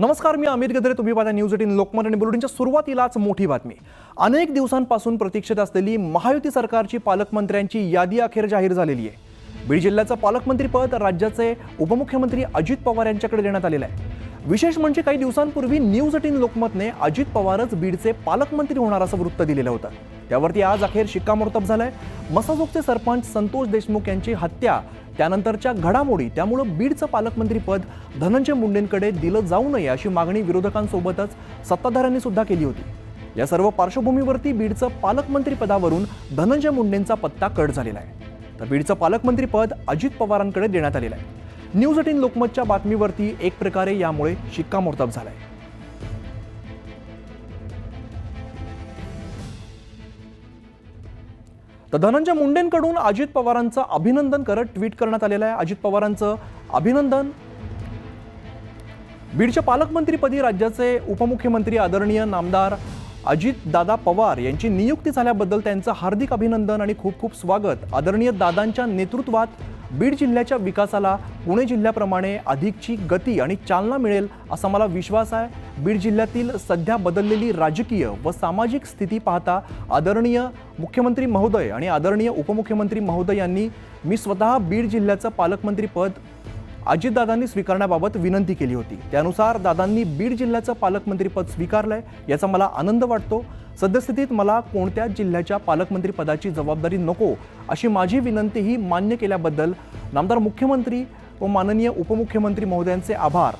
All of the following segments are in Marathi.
नमस्कार मी अमित गद्रे. तुम्ही पाहता न्यूज एटीन लोकमत आणि बुलेटिनच्या सुरुवातीलाच मोठी बातमी. अनेक दिवसांपासून प्रतीक्षेत असलेली महायुती सरकारची पालकमंत्र्यांची यादी अखेर जाहीर झालेली आहे. बीड जिल्ह्याचं पालकमंत्रीपद राज्याचे उपमुख्यमंत्री अजित पवार यांच्याकडे देण्यात आलेलं आहे. विशेष म्हणजे काही दिवसांपूर्वी न्यूज एटीन लोकमतने अजित पवारच बीडचे पालकमंत्री होणार असं वृत्त दिलेलं होतं. त्यावरती आज अखेर शिक्कामोर्तब झालंय. मसाजोगचे सरपंच संतोष देशमुख यांची हत्या त्यानंतरच्या घडामोडी त्यामुळं बीडचं पालकमंत्रीपद धनंजय मुंडेंकडे दिलं जाऊ नये अशी मागणी विरोधकांसोबतच सत्ताधाऱ्यांनी सुद्धा केली होती. या सर्व पार्श्वभूमीवरती बीडचं पालकमंत्रीपदावरून धनंजय मुंडेंचा पत्ता कट झालेला आहे. तर बीडचं पालकमंत्रीपद अजित पवारांकडे देण्यात आलेलं आहे. न्यूज एटीन लोकमतच्या बातमीवरती एक प्रकारे यामुळे शिक्कामोर्तब आहे तर धनंजय मुंडेंकडून अजित पवारांचं अभिनंदन करत ट्विट करण्यात आलेलं आहे. अजित पवारांचं अभिनंदन. बीडच्या पालकमंत्रीपदी राज्याचे उपमुख्यमंत्री आदरणीय नामदार अजित दादा पवार यांची नियुक्ती झाल्याबद्दल त्यांचं हार्दिक अभिनंदन आणि खूप खूप स्वागत. आदरणीय दादांच्या नेतृत्वात बीड जिल्ह्याच्या विकासाला पुणे जिल्ह्याप्रमाणे अधिकची गती आणि चालना मिळेल असा मला विश्वास आहे. बीड जिल्ह्यातील सध्या बदललेली राजकीय व सामाजिक स्थिती पाहता आदरणीय मुख्यमंत्री महोदय आणि आदरणीय उपमुख्यमंत्री महोदय यांनी मी स्वतः बीड जिल्ह्याचं पालकमंत्रीपद अजितदादांनी स्वीकारण्याबाबत विनंती केली होती. त्यानुसार दादांनी बीड जिल्ह्याचं पालकमंत्रीपद स्वीकारलंय याचा मला आनंद वाटतो. सद्यस्थितीत मला कोणत्याच जिल्ह्याच्या पालकमंत्रीपदाची जबाबदारी नको अशी माझी विनंतीही मान्य केल्याबद्दल नामदार मुख्यमंत्री व माननीय उपमुख्यमंत्री महोदयांचे आभार.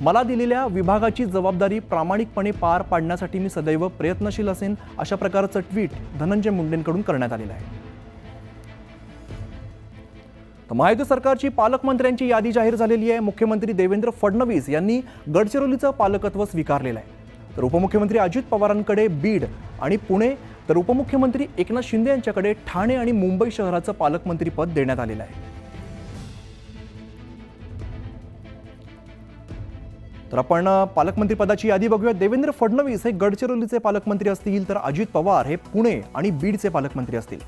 मला दिलेल्या विभागाची जबाबदारी प्रामाणिकपणे पार पाडण्यासाठी मी सदैव प्रयत्नशील असेन अशा प्रकारचं ट्विट धनंजय मुंडेंकडून करण्यात आलेलं आहे. तर महायुती सरकारची पालकमंत्र्यांची यादी जाहीर झालेली आहे. मुख्यमंत्री देवेंद्र फडणवीस यांनी गडचिरोलीचं पालकत्व स्वीकारलेलं आहे. तर उपमुख्यमंत्री अजित पवारांकडे बीड आणि पुणे तर उपमुख्यमंत्री एकनाथ शिंदे यांच्याकडे ठाणे आणि मुंबई शहराचं पालकमंत्रीपद देण्यात आलेलं आहे. तर आपण पालकमंत्रीपदाची यादी बघूया देवेंद्र फडणवीस हे गडचिरोलीचे पालकमंत्री असतील तर अजित पवार हे पुणे आणि बीडचे पालकमंत्री असतील.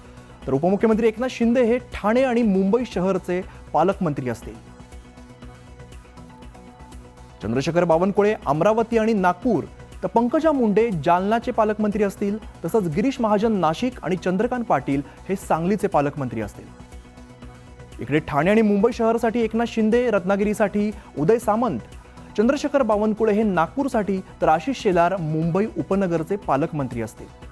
तर उपमुख्यमंत्री एकनाथ शिंदे हे ठाणे आणि मुंबई शहरचे पालकमंत्री असतील. चंद्रशेखर बावनकुळे अमरावती आणि नागपूर तर पंकजा मुंडे जालनाचे पालकमंत्री असतील तसंच गिरीश महाजन नाशिक आणि चंद्रकांत पाटील हे सांगलीचे पालकमंत्री असतील. इकडे ठाणे आणि मुंबई शहरासाठी एकनाथ शिंदे रत्नागिरीसाठी उदय सामंत चंद्रशेखर बावनकुळे हे नागपूरसाठी तर आशिष शेलार मुंबई उपनगरचे पालकमंत्री असतील.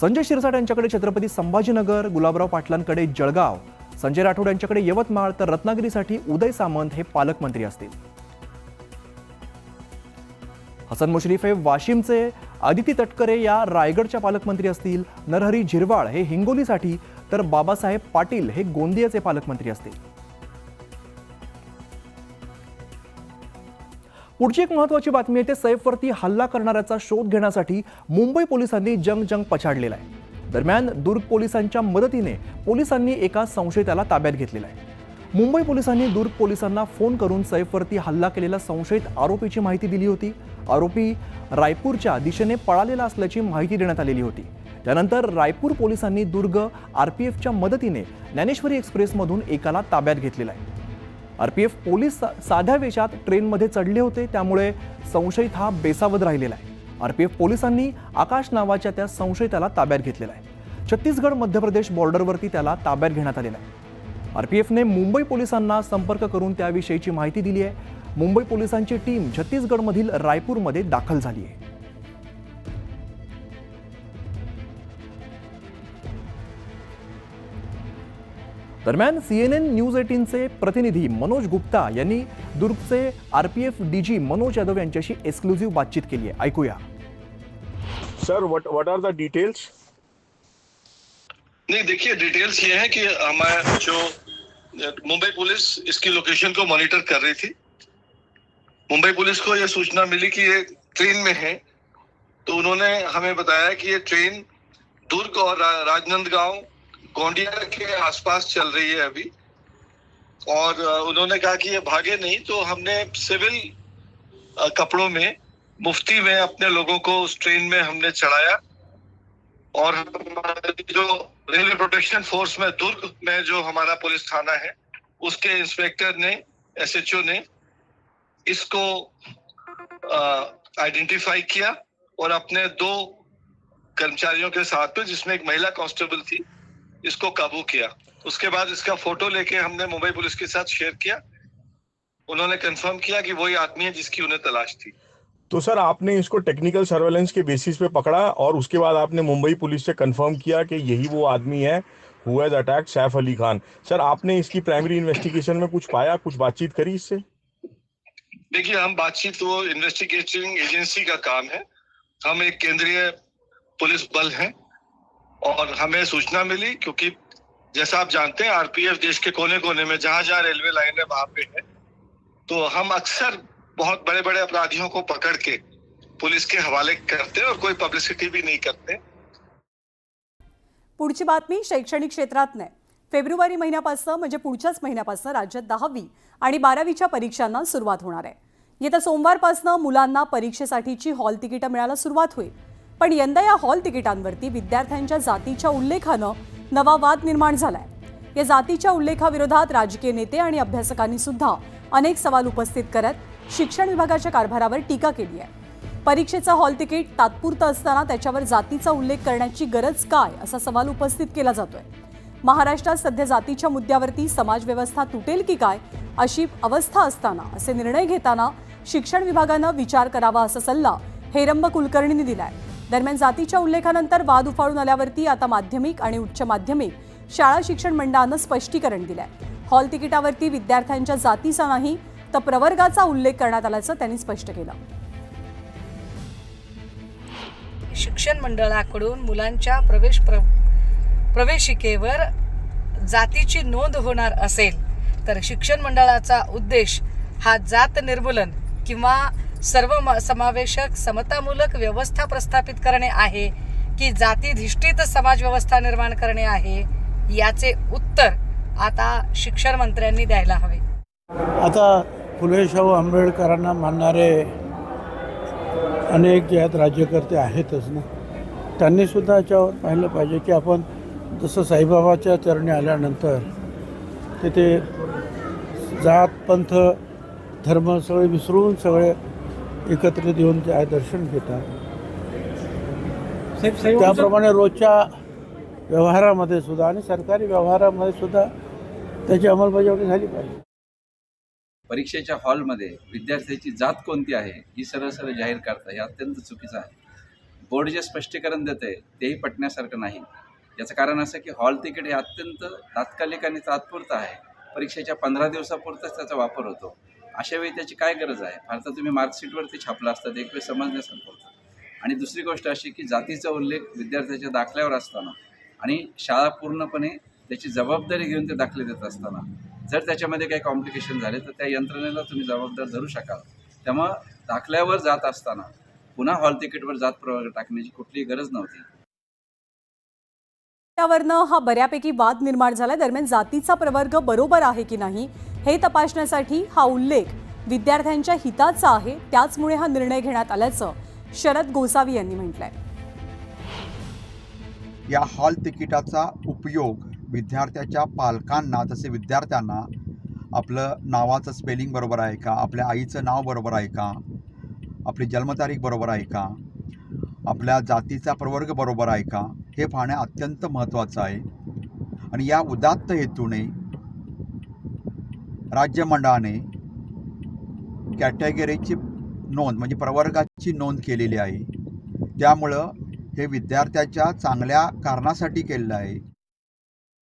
संजय शिरसाट यांच्याकडे छत्रपती संभाजीनगर गुलाबराव पाटलांकडे जळगाव संजय राठोड यांच्याकडे यवतमाळ तर रत्नागिरीसाठी उदय सामंत हे पालकमंत्री असतील. हसन मुश्रीफ हे वाशिमचे आदिती तटकरे या रायगडच्या पालकमंत्री असतील. नरहरी झिरवाळ हे हिंगोलीसाठी तर बाबासाहेब पाटील हे गोंदियाचे पालकमंत्री असतील. पुढची एक महत्त्वाची बातमी आहे ते सैफवरती हल्ला करणाऱ्याचा शोध घेण्यासाठी मुंबई पोलिसांनी जंग जंग पछाडलेला आहे. दरम्यान दुर्ग पोलिसांच्या मदतीने पोलिसांनी एका संशयिताला ताब्यात घेतलेला आहे. मुंबई पोलिसांनी दुर्ग पोलिसांना फोन करून सैफवरती हल्ला केलेल्या संशयित आरोपीची माहिती दिली होती. आरोपी रायपूरच्या दिशेने पळालेला असल्याची माहिती देण्यात आलेली होती. त्यानंतर रायपूर पोलिसांनी दुर्ग आर पी एफच्या मदतीने ज्ञानेश्वरी एक्सप्रेसमधून एकाला ताब्यात घेतलेला आहे. आर पी पोलीस साध्या वेशात ट्रेनमध्ये चढले होते त्यामुळे संशयित हा बेसावध राहिलेला आहे. आर पी एफ पोलिसांनी आकाश नावाच्या त्या संशयिताला ताब्यात घेतलेला आहे. छत्तीसगड मध्य प्रदेश बॉर्डरवरती त्याला ताब्यात घेण्यात आलेला आहे. आर पी एफने मुंबई पोलिसांना संपर्क करून त्याविषयीची माहिती दिली आहे. मुंबई पोलिसांची टीम छत्तीसगडमधील रायपूरमध्ये दाखल झाली आहे. दरम्यान सीएनएन न्यूज़ एटीनचे प्रतिनिधी मनोज गुप्ता यांनी दुर्गचे आरपीएफ डीजी मनोज यादव यांच्याशी एक्सक्लुझिव्ह बातचीत केली आहे. ऐकूया. Sir what what are the details नहीं देखिए डिटेल्स ये है कि हमारे जो मुंबई पुलिस इसकी लोकेशन को मॉनिटर कर रही थी। मुंबई पुलिस को यह सूचना मिली कि ये ट्रेन में है। तो उन्होंने हमें बताया कि ये ट्रेन दुर्ग और रा- राजनांदगांव गोंडिया के आसपास चल रही है अभी। और उन्होंने कहा कि ये भागे नहीं तो हमने सिविल कपड़ों में, मुफ्ती में अपने लोगों को उस ट्रेन में हमने चढ़ाया। और जो रेलवे प्रोटेक्शन फोर्स में, दुर्ग में जो हमारा पुलिस थाना है, उसके इंस्पेक्टर ने, एसएचओ ने इसको आइडेंटिफाई किया और अपने दो कर्मचारियों के साथ में, जिसमें एक महिला कांस्टेबल थी इसको काबू किया। उसके बाद इसका फ़ोटो लेके हमने मुंबई पुलिस के साथ शेयर किया। उन्होंने कंफर्म किया कि वही आदमी है जिसकी उन्हें तलाश थी। तो सर आपने इसको टेक्निकल सर्वेलेंस के बेसिस पे पकड़ा और उसके बाद आपने मुंबई पुलिस से कंफर्म किया कि यही वो आदमी है who has attack Saif Ali Khan sir आपने इसकी प्राइमरी इन्वेस्टिगेशन में कुछ पाया कुछ बातचीत करी इससे? देखिए हम बातचीत वो इन्वेस्टिगेटिंग एजेंसी का काम है। हम एक केंद्रीय पुलिस बल हैं। और हमें सूचना मिली क्योंकि जैसा आप जानते हैं आरपीएफ देश के कोने कोने में जहां जहां रेलवे लाइन है वहां पे है। तो हम अक्सर बहुत बड़े बड़े अपराधियों को पकड़ के पुलिस के हवाले करते और कोई पब्लिसिटी भी नहीं करते। पुढची बातमी शैक्षणिक क्षेत्रात नाही. फेब्रुवारी महिन्यापासून म्हणजे पुढच्याच महिन्यापासून राज्यात दहावी आणि बारावीच्या परीक्षांना सुरुवात होणार आहे. येत्या सोमवारपासून मुलांना परीक्षेसाठीची हॉल तिकीटं मिळायला सुरुवात होईल. पण यंदा या हॉल तिकिटांवरती विद्यार्थ्यांच्या जातीच्या उल्लेखानं नवा वाद निर्माण झालाय. या जातीच्या उल्लेखाविरोधात राजकीय नेते आणि अभ्यासकांनी सुद्धा अनेक सवाल उपस्थित करत शिक्षण विभागाच्या कारभारावर टीका केली आहे. परीक्षेचं हॉल तिकीट तात्पुरतं असताना त्याच्यावर जातीचा उल्लेख करण्याची गरज काय असा सवाल उपस्थित केला जातोय. महाराष्ट्रात सध्या जातीच्या मुद्द्यावरती समाजव्यवस्था तुटेल की काय अशी अवस्था असताना असे निर्णय घेताना शिक्षण विभागानं विचार करावा असा सल्ला हेरंब कुलकर्णींनी दिलाय. दरम्यान जातीच्या उल्लेखानंतर वाद उफाळून आल्यावरती आता माध्यमिक आणि उच्च माध्यमिक शाळा शिक्षण मंडळानं स्पष्टीकरण दिलंय. हॉल तिकिटावरती विद्यार्थ्यांच्या जातीचा नाही तर प्रवर्गाचा उल्लेख करण्यात आल्याचं त्यांनी स्पष्ट केलं. शिक्षण मंडळाकडून मुलांच्या प्रवेश प्र प्रवेशिकेवर जातीची नोंद होणार असेल तर शिक्षण मंडळाचा उद्देश हा जात निर्मूलन किंवा सर्व म- समावेशक समतामूलक व्यवस्था प्रस्थापित करणे आहे की जातीधिष्ठित समाज व्यवस्था निर्माण करणे आहे याचे उत्तर आता शिक्षण मंत्र्यांनी द्यायला हवे. आता फुलेशाहू आंबेडकरांना मानणारे अनेक जे आहेत राज्यकर्ते आहेतच ना? त्यांनीसुद्धा याच्यावर पाहिलं पाहिजे की आपण जसं साईबाबाच्या चरणी आल्यानंतर तिथे जात पंथ धर्म सगळे विसरून सगळे एकत्रित येऊन ते दर्शन घेतात. त्याप्रमाणे रोजच्या व्यवहारामध्ये सुद्धा आणि सरकारी व्यवहारामध्ये सुद्धा त्याची अंमलबजावणी झाली पाहिजे. परीक्षेच्या हॉलमध्ये विद्यार्थ्याची जात कोणती आहे ही सरळ सरळ जाहीर करता हे अत्यंत चुकीचं आहे. बोर्ड जे स्पष्टीकरण देते तेही पटण्यासारखं नाही. याचं कारण असं की हॉल तिकीट हे अत्यंत तात्कालिक आणि तात्पुरतं आहे. परीक्षेच्या पंधरा दिवसापुरताच त्याचा वापर होतो. अशा वेळी त्याची काय गरज आहे? फार तर तुम्ही मार्कशीटवरती छापला असतात एक वेळ समजण्यासारखं होतं आणि दुसरी गोष्ट अशी की जातीचा उल्लेख विद्यार्थ्याच्या दाखल्यावर असताना आणि शाळा पूर्णपणे त्याची जबाबदारी घेऊन ते दाखले देत असताना जर त्याच्यामध्ये काही कॉम्प्लिकेशन झाले तर त्या यंत्रणेला तुम्ही जबाबदार धरू शकाल. त्यामुळं दाखल्यावर जात असताना पुन्हा हॉल तिकीटवर जात प्रवर्ग टाकण्याची कुठलीही गरज नव्हती. त्यावरनं हा बऱ्यापैकी वाद निर्माण झाला दरम्यान जातीचा प्रवर्ग बरोबर आहे की नाही? हे तपासण्यासाठी हा उल्लेख विद्यार्थ्यांच्या हिताचा आहे त्याचमुळे हा निर्णय घेण्यात आल्याचं शरद गोसावी यांनी म्हटलंय. या हॉल तिकिटाचा उपयोग विद्यार्थ्याच्या पालकांना तसे विद्यार्थ्यांना आपलं नावाचं स्पेलिंग बरोबर आहे का आपल्या आईचं नाव बरोबर आहे का आपली जन्मतारीख बरोबर आहे का आपल्या जातीचा प्रवर्ग बरोबर आहे का हे पाहणे अत्यंत महत्त्वाचं आहे. आणि या उदात्त हेतूने राज्यमंडळाने कॅटेगरीची नोंद म्हणजे प्रवर्गाची नोंद केलेली आहे. त्यामुळं हे विद्यार्थ्याच्या चांगल्या कारणासाठी केलेलं आहे.